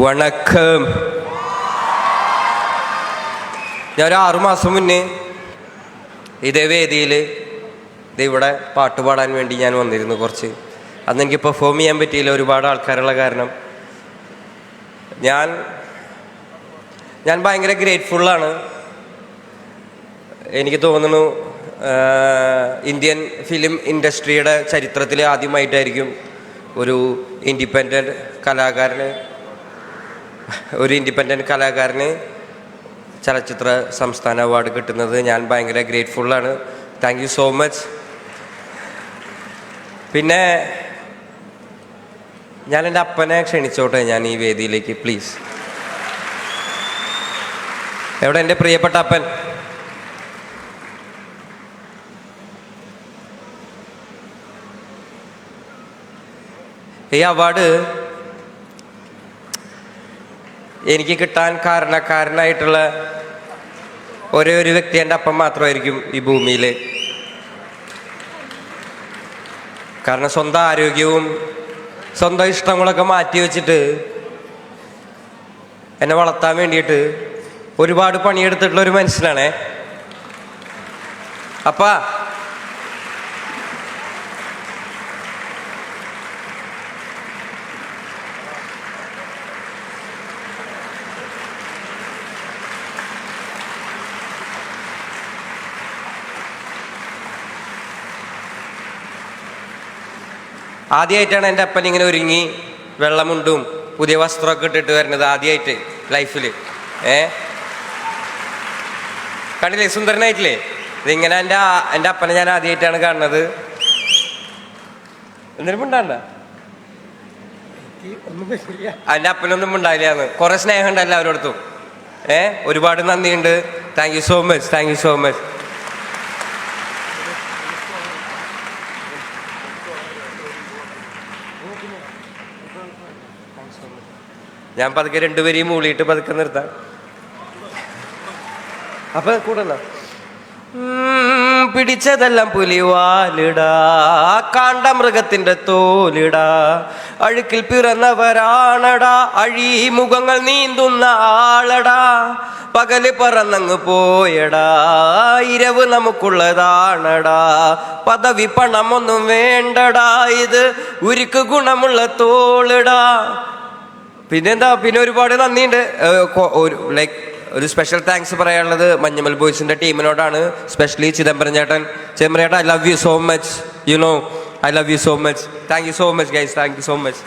വണക്കം. ഞാൻ ഒരു ആറുമാസം മുന്നേ ഇതേ വേദിയിൽ ഇവിടെ പാട്ട് പാടാൻ വേണ്ടി ഞാൻ വന്നിരുന്നു കുറച്ച്. അന്ന് എനിക്ക് പെർഫോം ചെയ്യാൻ പറ്റിയില്ല ഒരുപാട് ആൾക്കാരുള്ള കാരണം. ഞാൻ ഞാൻ ഭയങ്കര ഗ്രേറ്റ്ഫുള്ളാണ് എനിക്ക് തോന്നുന്നു ഇന്ത്യൻ ഫിലിം ഇൻഡസ്ട്രിയുടെ ചരിത്രത്തിൽ ആദ്യമായിട്ടായിരിക്കും ഒരു ഇൻഡിപെൻഡന്റ് കലാകാരന് ഒരു ഇൻഡിപെൻഡന്റ് കലാകാരന് ചലച്ചിത്ര സംസ്ഥാന അവാർഡ് കിട്ടുന്നത് ഞാൻ ഭയങ്കര ഗ്രേറ്റ്ഫുള്ളാണ്. താങ്ക് യു സോ മച്ച് പിന്നെ ഞാൻ എന്റെ അപ്പനെ ക്ഷണിച്ചോട്ടെ ഞാൻ ഈ വേദിയിലേക്ക് പ്ലീസ് എവിടെ എന്റെ പ്രിയപ്പെട്ട അപ്പൻ? ഈ അവാർഡ് എനിക്ക് കിട്ടാൻ കാരണക്കാരനായിട്ടുള്ള ഒരേ ഒരു വ്യക്തി എന്റെ അപ്പം മാത്രമായിരിക്കും ഈ ഭൂമിയിൽ. കാരണം സ്വന്തം ആരോഗ്യവും സ്വന്തം ഇഷ്ടങ്ങളൊക്കെ മാറ്റി വെച്ചിട്ട് എന്നെ വളർത്താൻ വേണ്ടിയിട്ട് ഒരുപാട് പണിയെടുത്തിട്ടുള്ള ഒരു മനുഷ്യനാണേ. അപ്പാ ആദ്യമായിട്ടാണ് എന്റെ അപ്പൻ ഇങ്ങനെ ഒരുങ്ങി വെള്ളമുണ്ടും പുതിയ വസ്ത്രമൊക്കെ ഇട്ടിട്ട് വരുന്നത് ആദ്യമായിട്ട് ലൈഫിൽ ഏ? കണ്ടില്ലേ? സുന്ദരനായിട്ടില്ലേ? ഇതിങ്ങനെ എന്റെ എന്റെ അപ്പനെ ഞാൻ ആദ്യമായിട്ടാണ് കാണുന്നത്. എന്തിനും ഉണ്ടാണ്ട എന്റെ അപ്പനൊന്നും ഉണ്ടായില്ലാന്ന് കുറേ സ്നേഹമുണ്ട് എല്ലാവരോടത്തും. ഏ? ഒരുപാട് നന്ദിയുണ്ട്. Thank you so much thank you so much ഞാൻ പതുക്കെ രണ്ടുപേരെയും മൂളിയിട്ട് പതുക്കെ നിർത്താം. അപ്പൊ കൂടല്ല. പിടിച്ചതെല്ലാം പുലിവാലിടാ. കാണ്ട മൃഗത്തിന്റെ തോലിടാ. അഴുക്കിൽ പിറന്നവരാണടാ. അഴി മുഖങ്ങൾ നീന്തുന്ന ആളടാ. പകൽ പറന്നങ്ങ് പോയടാ. ഇരവ് നമുക്കുള്ളതാണടാ. പദവി പണമൊന്നും വേണ്ടടാ. ഇത് ഉരുക്ക് ഗുണമുള്ള തോളിടാ. പിന്നെന്താ? പിന്നെ ഒരുപാട് നന്ദിയുണ്ട്. ലൈക്ക് ഒരു സ്പെഷ്യൽ താങ്ക്സ് പറയാനുള്ളത് മഞ്ഞമൽ ബോയ്സിന്റെ ടീമിനോടാണ് സ്പെഷ്യലി ചിദംബരം ചേട്ടൻ. ചിദംബരം ചേട്ടൻ I love you so much you know I love you so much thank you so much guys thank you so much